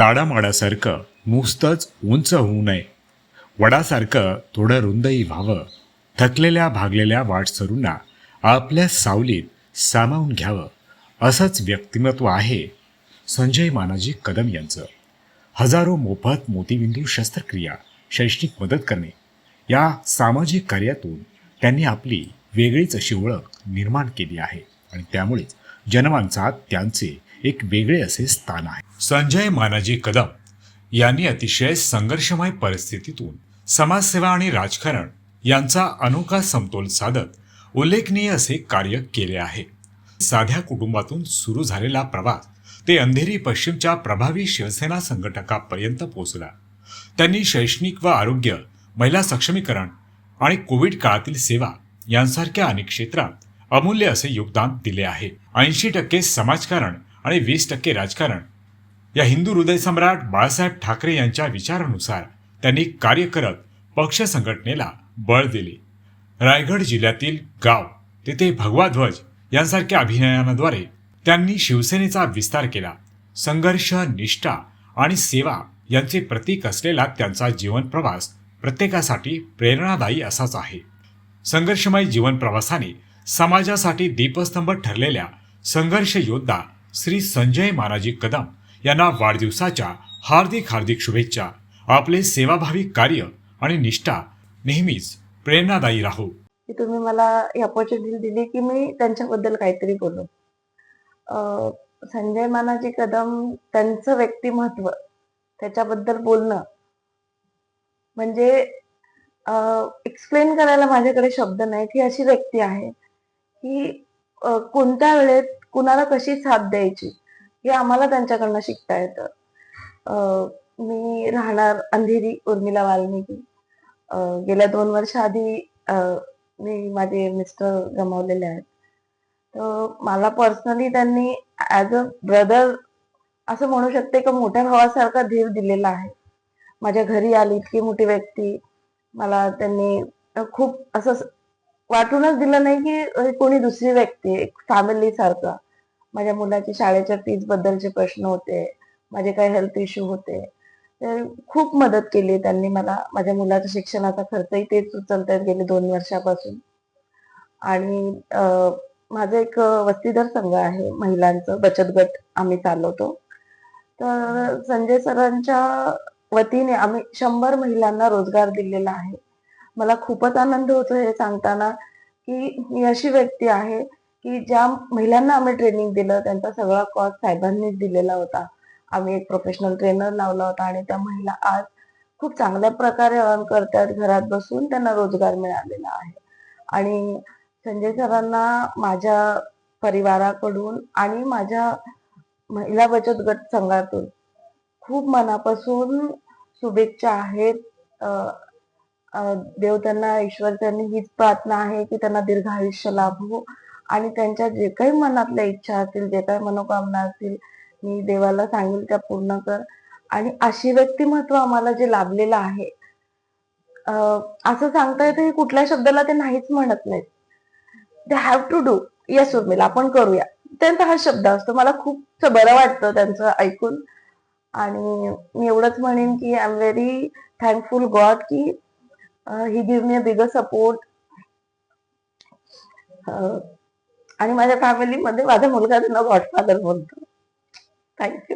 ताडामाडासारखं नुसतंच उंच होऊ नये. वडासारखं थोडं रुंदही व्हावं. थकलेल्या भागलेल्या वाटसरूंना आपल्या सावलीत सामावून घ्यावं. असंच व्यक्तिमत्व आहे संजय मानाजी कदम यांचं. हजारो मोफत मोतीबिंदू शस्त्रक्रिया शैक्षणिक मदत करणे. या सामाजिक कार्यातून त्यांनी आपली वेगळीच अशी ओळख निर्माण केली आहे आणि त्यामुळेच जनमानसात त्यांचे एक वेगळे असे स्थान आहे. संजय मानाजी कदम यांनी अतिशय संघर्षमय परिस्थितीतून समाजसेवा आणि राजकारण यांचा अनोखा समतोल साधत उल्लेखनीय असे कार्य केले आहे. साध्या कुटुंबातून सुरू झालेला प्रवास ते अंधेरी पश्चिमच्या प्रभावी शिवसेना संघटकापर्यंत पोहोचला. त्यांनी शैक्षणिक व आरोग्य महिला सक्षमीकरण आणि कोविड काळातील सेवा यांसारख्या अनेक क्षेत्रात अमूल्य असे योगदान दिले आहे. ऐंशी टक्के समाजकारण आणि वीस टक्के राजकारण. या हिंदू हृदय सम्राट बाळासाहेब ठाकरे यांच्या विचारानुसार त्यांनी कार्य करत पक्ष संघटनेला बळ दिले. रायगड जिल्ह्यातील गाव तेथे भगवा ध्वज यांसारख्या अभिनयानाद्वारे त्यांनी शिवसेनेचा विस्तार केला. संघर्ष निष्ठा आणि सेवा यांचे प्रतीक असलेला त्यांचा जीवन प्रवास प्रत्येकासाठी प्रेरणादायी असाच आहे. संघर्षमय जीवन प्रवासाने समाजासाठी दीपस्तंभ ठरलेल्या संघर्ष योद्धा श्री संजय महाराजी कदम यांना वाढदिवसाच्या हार्दिक हार्दिक शुभेच्छा. आपले सेवाभावी कार्य आणि निष्ठा नेहमीच प्रेरणादायी राहो. की तुम्ही मला ही ऑपॉर्च्युनिटी दिली की मी त्यांच्याबद्दल काहीतरी बोलू. अं, संजय मानाजी कदम त्यांचं व्यक्तिमत्व त्याच्याबद्दल बोलणं. म्हणजे एक्सप्लेन करायला माझ्याकडे शब्द नाही ही अशी व्यक्ती आहे की कोणत्या वेळेत कुणाला कशी साथ द्यायची हे आम्हाला त्यांच्याकडनं शिकता येतं. मी राहणार अंधेरी उर्मिला वाल्मिकी. गेल्या दोन वर्ष आधी मी माझे मिस्टर गमावलेले आहेत. तर मला पर्सनली त्यांनी ॲज अ ब्रदर असं म्हणू शकते की मोठ्या भावासारखा धीर दिलेला आहे. माझ्या घरी आली इतकी मोठी व्यक्ती. मला त्यांनी खूप असं वाटूनच दिलं नाही की कोणी दुसरी व्यक्ती एक फॅमिली सारखा. माझ्या मुलाची शाळेच्या फीज बद्दलचे प्रश्न होते. माझे काही हेल्थ इश्यू होते. तर खूप मदत केली त्यांनी मला. माझ्या मुलाच्या शिक्षणाचा खर्चही तेच उचलतायत गेले दोन वर्षापासून. आणि माझं एक वस्तीधर संघ आहे महिलांचं बचत गट आम्ही चालवतो. तर संजय सरांच्या वतीने आम्ही शंभर महिलांना रोजगार दिलेला आहे. मला खूपच आनंद होतो हे सांगताना की मी अशी व्यक्ती आहे की ज्या महिलांना आम्ही ट्रेनिंग दिलं त्यांचा सगळा कॉस्ट साहेबांनीच दिलेला होता. आम्ही एक प्रोफेशनल ट्रेनर लावला होता आणि त्या महिला आज खूप चांगल्या प्रकारे अर्न करतात. घरात बसून त्यांना रोजगार मिळालेला आहे. आणि संजय सरांना माझ्या परिवाराकडून आणि माझ्या महिला बचत गट संघातून खूप मनापासून शुभेच्छा आहेत. देव त्यांना ईश्वर त्यांनी हीच प्रार्थना आहे की त्यांना दीर्घ आयुष्य लाभो. आणि त्यांच्या जे काही मनातल्या इच्छा असतील जे काही मनोकामना असतील मी देवाला सांगेल त्या पूर्ण कर. आणि अशी व्यक्तिमत्व आम्हाला जे लाभलेलं आहे असं सांगता येतं की कुठल्या शब्दाला ते नाहीच म्हणत नाहीत. They have to do yes Urmila आपण करूया. त्यांचा हा शब्द असतो. मला खूप बरं वाटतं त्यांचं ऐकून. आणि मी एवढंच म्हणेन की I am very thankful God की ही गिव्ह मी अ बिगर सपोर्ट आणि माझ्या फॅमिलीमध्ये माझा मुलगा त्यांना गॉडफादर बोलतो थँक्यू